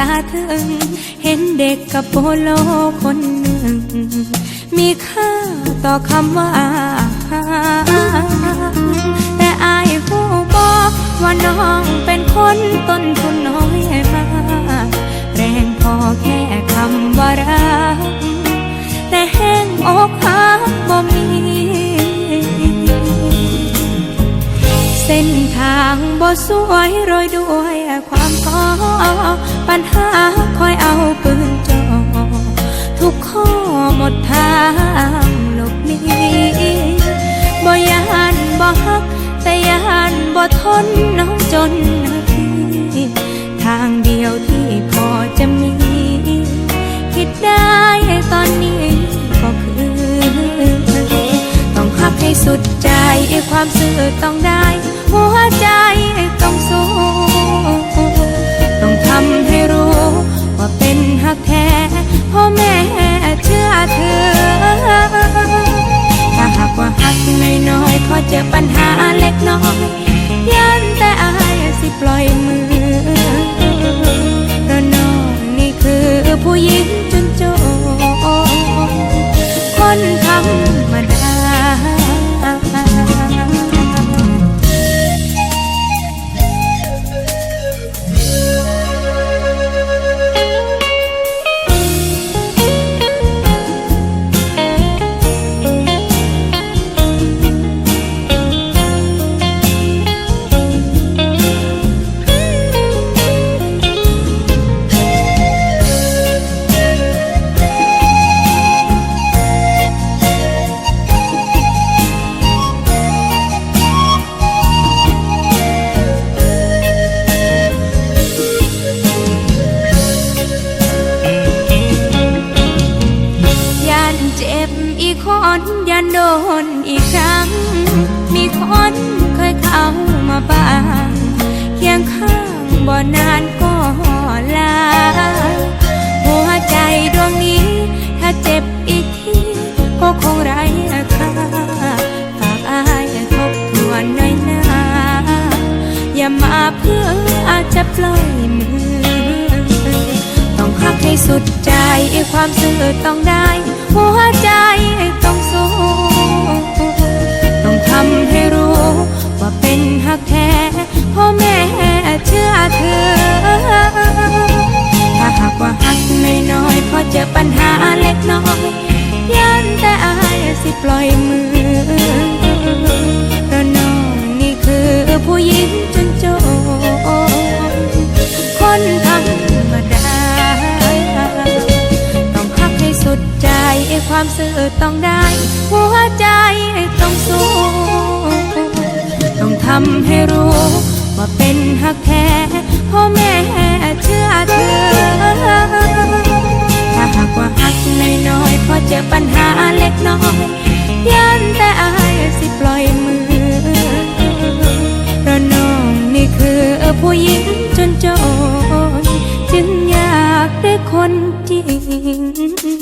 ตาถึง เห็นเด็กกับโปโลคนหนึ่ง มีค่าต่อคำว่า เส้นทางบ่สวยโรยด้วยความท้อปัญหาคอยเอาปืนจ่อทุกข้อหมดทางหลบหนีบ่ยานบ่ฮัก แต่ยานบ่ทนน้องจนนาทีทางเดียวที่พอจะมี คิดได้ตอนนี้ อีกคนยันโดนอีกครั้ง มีคนเคยเข้ามาบ้างเคียงข้างบ่นานก็ลา หัวใจดวงนี้ถ้าเจ็บอีกที ก็คงไร้ค่าฝากอายทบทวนหน่อยนะอย่ามาเพื่ออาจจะปล่อยมือ ต้องขับให้สุดใจความซื่อต้องได้หัวใจต้องสู้ ความซื่อต้องได้ หัวใจต้องสู้ ต้องทำให้รู้ ว่าเป็นหักแท้พ่อแม่เชื่อเธอ ถ้าหากว่าหักน้อยๆพอเจอปัญหาเล็กน้อยยันแต่อายสิปล่อยมือเพราะน้องนี่คือผู้หญิงจนจนจึงอยากได้คนจริง